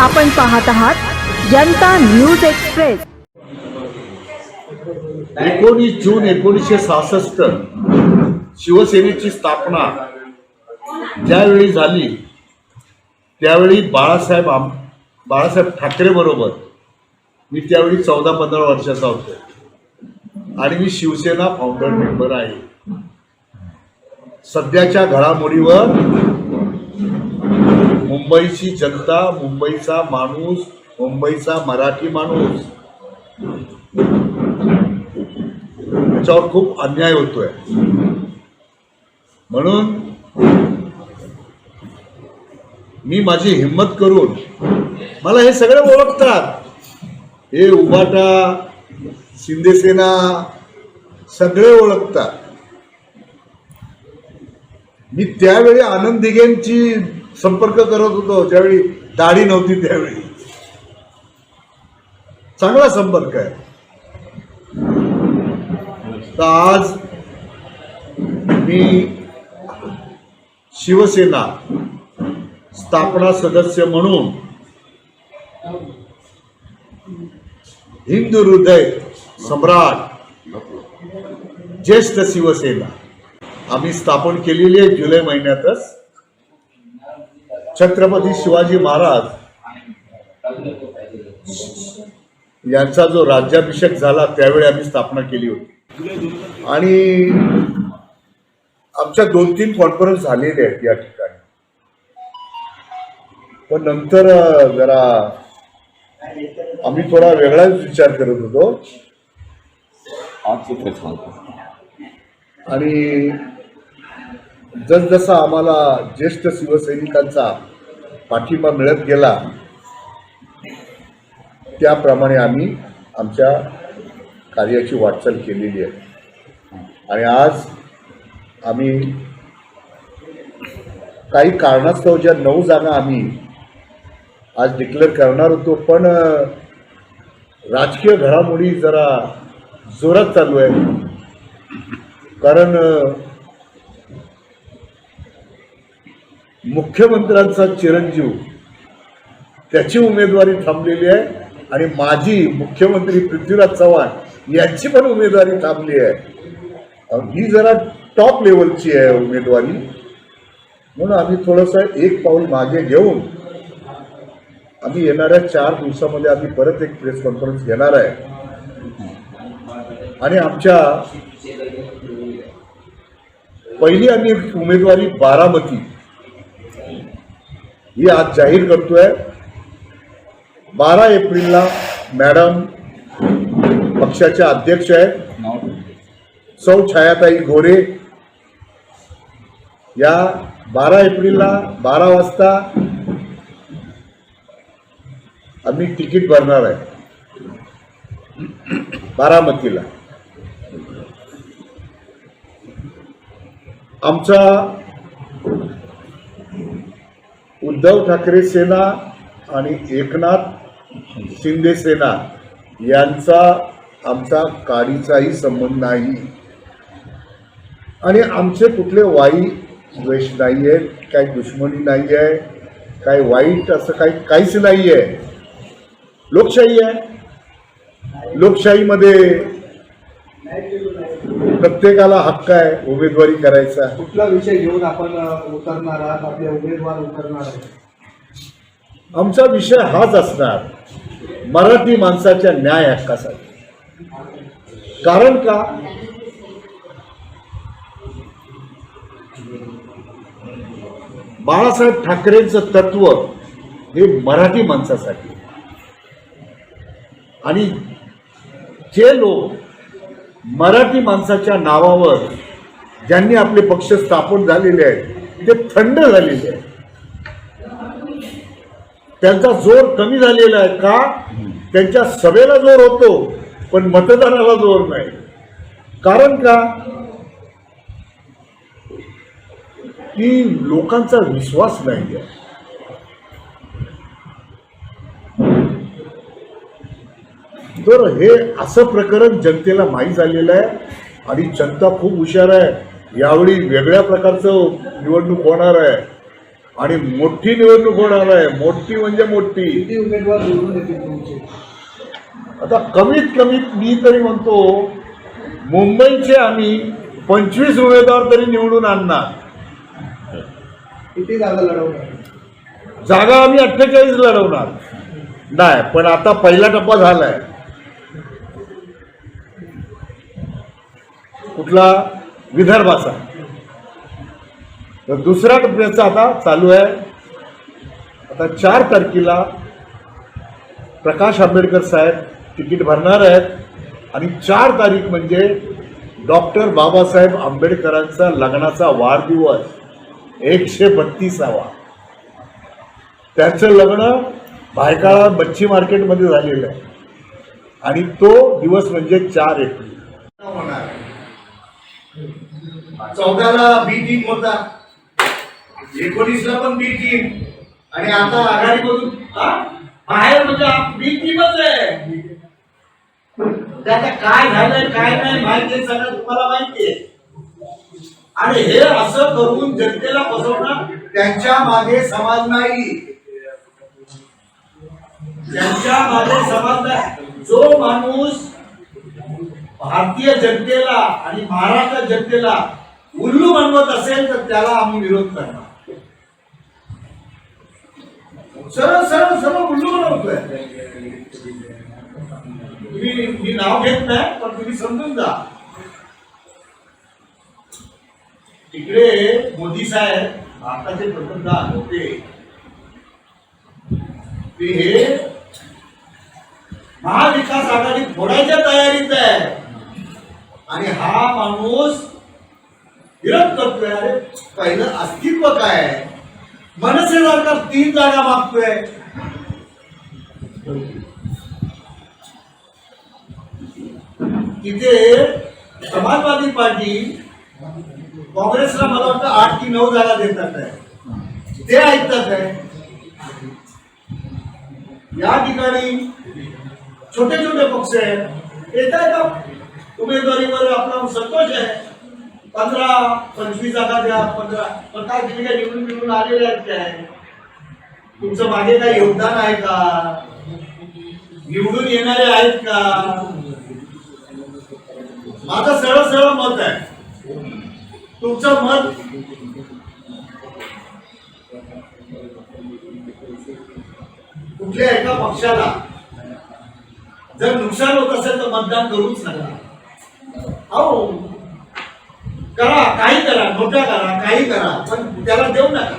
आपण पाहत आहात जनता न्यूज एक्सप्रेस. एकोणीस जून एकोणीसशे सहासष्ट शिवसेनेची स्थापना ज्यावेळी झाली त्यावेळी बाळासाहेब आम बाळासाहेब ठाकरे बरोबर मी त्यावेळी चौदा पंधरा वर्षाचा होतो. आणि मी शिवसेना फाउंडर मेंबर आहे. सध्याच्या घडामोडीवर मुंबईची जनता मुंबईचा माणूस मुंबईचा मराठी माणूस. त्याच्यावर खूप अन्याय होतोय. म्हणून मी माझी हिंमत करून मला हे सगळे ओळखतात. हे उबाटा शिंदेसेना सगळे ओळखतात. मी त्यावेळी आनंद दिघेंची संपर्क करत होतो ज्यावेळी दाढी नव्हती त्यावेळी. चांगला संपर्क आहे. तर आज मी शिवसेना स्थापना सदस्य म्हणून हिंदू हृदय सम्राट ज्येष्ठ शिवसेना आम्ही स्थापन केलेली आहे जुलै महिन्यातच. छत्रपती शिवाजी महाराज यांचा जो राज्याभिषेक झाला त्यावेळी आम्ही स्थापना केली होती. आणि आमच्या दोन तीन कॉन्फरन्स झालेले आहेत या ठिकाणी. पण नंतर जरा आम्ही थोडा वेगळाच विचार करत होतो. आणि जसजसा आम्हाला ज्येष्ठ शिवसैनिकांचा पाठिंबा मिळत गेला त्याप्रमाणे आम्ही आमच्या कार्याची वाटचाल केलेली आहे. आणि आज आम्ही काही कारणास्तव ज्या नऊ जागा आम्ही आज डिक्लेअर करणार होतो पण राजकीय घडामोडी जरा जोरात चालू आहे. कारण मुख्यमंत्र्यांचा चिरंजीव. त्याची उमेदवारी थांबलेली आहे आणि माजी मुख्यमंत्री पृथ्वीराज चव्हाण यांची पण उमेदवारी थांबली आहे. ही जरा टॉप लेवलची आहे उमेदवारी. म्हणून आम्ही थोडंसं एक पाऊल मागे घेऊन आम्ही येणाऱ्या चार दिवसामध्ये आम्ही परत एक प्रेस कॉन्फरन्स घेणार आहे. आणि आमच्या पहिली आम्ही उमेदवारी बारामती ही आज जाहीर करतोय बारा एप्रिलला मॅडम पक्षाच्या अध्यक्ष आहेत सौ छायाताई गोरे या बारा एप्रिलला बारा वाजता आम्ही तिकीट भरणार आहे बारामतीला. आमचा उद्धव ठाकरे सेना आणि एकनाथ शिंदे सेना यांचा आमचा काडीचाही संबंध नाही. आणि आमचे कुठले वाई द्वेष नाही आहेत काही दुश्मनी नाही आहे काही वाईट असं काही काहीच नाही आहे लोकशाही आहे. लोकशाहीमध्ये प्रत्येकाला हक्क आहे उमेदवारी करायचा कुठला विषय घेऊन आपण उतरणार आहात? आपले उमेदवार उतरणार आहेत. आमचा विषय हाच असणार. मराठी माणसाच्या न्याय हक्कासाठी. कारण का? बाळासाहेब ठाकरेंचं तत्व हे मराठी माणसासाठी. आणि जे लोक मराठी माणसाच्या नावावर ज्यांनी आपले पक्ष स्थापन झालेले आहेत ते थंड झालेले आहेत. त्यांचा जोर कमी झालेला आहे का? त्यांच्या सभेला जोर होतो पण मतदानाला जोर नाही. कारण का? की लोकांचा विश्वास नाही आहे तर हे असं प्रकरण जनतेला माहीत झालेलं आहे आणि जनता खूप हुशार आहे. यावेळी वेगळ्या प्रकारचं निवडणूक होणार आहे. आणि मोठी निवडणूक होणार आहे. मोठी म्हणजे मोठी. उमेदवार आता कमीत कमीत मी तरी म्हणतो मुंबईचे आम्ही पंचवीस उमेदवार तरी निवडून आणणार. किती जागा लढवणार? जागा आम्ही अठ्ठेचाळीस लढवणार. नाही पण आता पहिला टप्पा झालाय. कुठला विदर्भाचा? तर दुसरा टप्प्याचा आता चालू आहे. आता चार तारखेला प्रकाश आंबेडकर साहेब तिकीट भरणार आहेत. आणि चार तारीख म्हणजे डॉक्टर बाबासाहेब आंबेडकरांचा लग्नाचा वाढदिवस एकशे बत्तीसावा. त्याचं लग्न भायकाळा मच्छी मार्केटमध्ये झालेलं आहे. आणि तो दिवस म्हणजे चार एप्रिल. चौदाला बी टीम होता. एकोणीसला पण बी टीम आणि आता आघाडी मधून बाहेर म्हणजे बी टीमच आहे. म्हणजे ते काय झालंय काय नाही माहिती सगळं तुम्हाला माहितीये आणि हे असं करून जनतेला फसवणं त्यांच्या मागे समाज नाही. त्यांच्या मागे समाज नाही. जो माणूस भारतीय जनतेला आणि महाराष्ट्र जनतेला उल्लू बनवत असेल तर त्याला आम्ही विरोध करणार. सरळ सरळ सरळ उल्लू बनवतोय. तुम्ही मी नाव घेत नाही पण तुम्ही समजून जा. तिकडे मोदी साहेब भारताचे पंतप्रधान होते ते हे महाविकास आघाडी फोडायच्या तयारीत आहे. आणि हा माणूस विरोध करतोय पहिलं अस्तित्व काय आहे? मनसे सरकार तीन जागा मागतोय. तिथे समाजवादी पार्टी काँग्रेसला मला वाटतं आठ की नऊ जागा देतात आहे. ते ऐकतात आहे. या ठिकाणी छोटे छोटे पक्ष आहेत. येत आहे का उमेदवारीवर आपला संतोष आहे. पंधरा पंचवीस जागा द्या पंधरा. पण काय तुम्ही काय निवडून निवडून आलेले आहेत काय तुमचं मागे काय योगदान आहे का? निवडून येणारे आहेत का? माझं सरळ सरळ मत आहे. तुमचं मत कुठल्या एका पक्षाला जर नुकसान होत असेल तर मतदान करूच नका. अहो करा काही करा नोटा करा काही करा पण त्याला देऊ नका.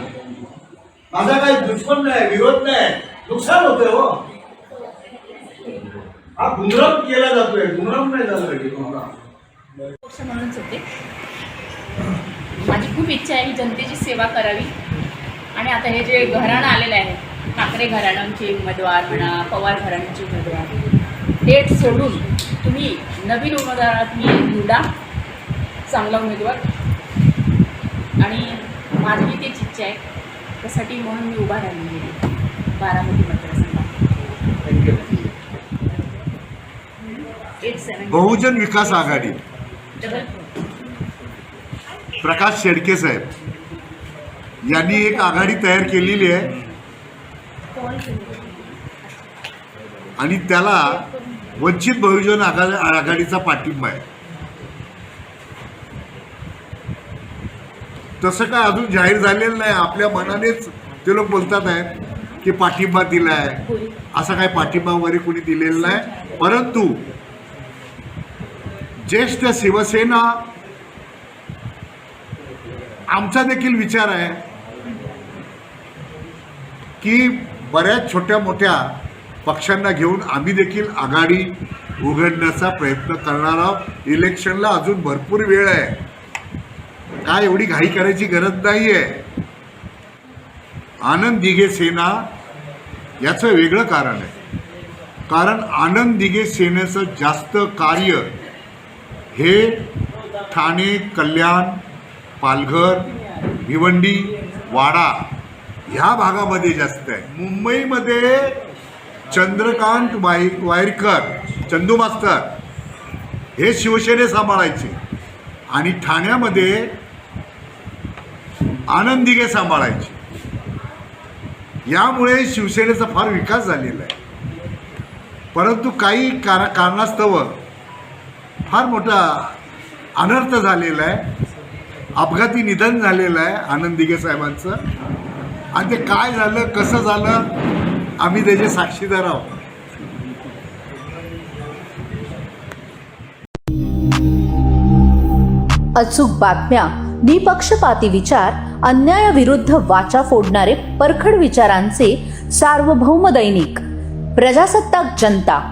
माझा काही दुश्मन नाही विरोध नाही. नुकसान होतंय हो. हा गुमराम केला जातोय गुमराम नाही झाला पाहिजे गुमराम म्हणूनच होते. माझी खूप इच्छा आहे की जनतेची सेवा करावी. आणि आता हे जे घराणं आलेलं आहे ठाकरे घराण्यांचे उमेदवार म्हणा पवार घराण्यांचे उमेदवार ते सोडून तुम्ही नवीन उमेदवारात तुम्ही निवडा. चांगला उमेदवार. आणि माझी तीच इच्छा आहे त्यासाठी म्हणून मी उभा राहिलेली आहे. बारामती मतदारसंघात. बहुजन विकास आघाडी. प्रकाश शेडके साहेब. यांनी एक आघाडी तयार केलेली आहे. आणि त्याला वंचित बहुजन आघाडी आघाडीचा पाठिंबा आहे. तसं काय अजून जाहीर झालेलं नाही. आपल्या मनानेच ते लोक बोलतात आहेत की पाठिंबा दिलाय. आहे असा काय पाठिंबा वगैरे कोणी दिलेला नाही. परंतु ज्येष्ठ शिवसेना आमचा देखील विचार आहे की बऱ्याच छोट्या मोठ्या पक्षांना घेऊन आम्ही देखील आघाडी उघडण्याचा प्रयत्न करणार आहोत. इलेक्शनला अजून भरपूर वेळ आहे. काय एवढी घाई करायची गरज नाही आहे आनंद दिघे सेना याचं वेगळं कारण आहे. कारण आनंद दिघे सेनेचं जास्त कार्य हे ठाणे कल्याण पालघर भिवंडी वाडा ह्या भागामध्ये जास्त आहे. मुंबईमध्ये चंद्रकांत वाई वायरकर चंदू मास्तर हे शिवसेने सांभाळायचे आणि ठाण्यामध्ये आनंद सांभाळायची. यामुळे शिवसेनेचा फार विकास झालेला आहे. परंतु काही कारा कारणास्तव फार मोठा अनर्थ झालेला आहे. अपघाती निधन झालेलं आहे आनंद साहेबांचं. आणि ते काय झालं कसं झालं आम्ही त्याचे साक्षीदार आहोत. अचूक बातम्या निपक्षपाती विचार अन्यायाविरुद्ध वाचा फोडणारे परखड विचारांचे सार्वभौम दैनिक प्रजासत्ताक जनता.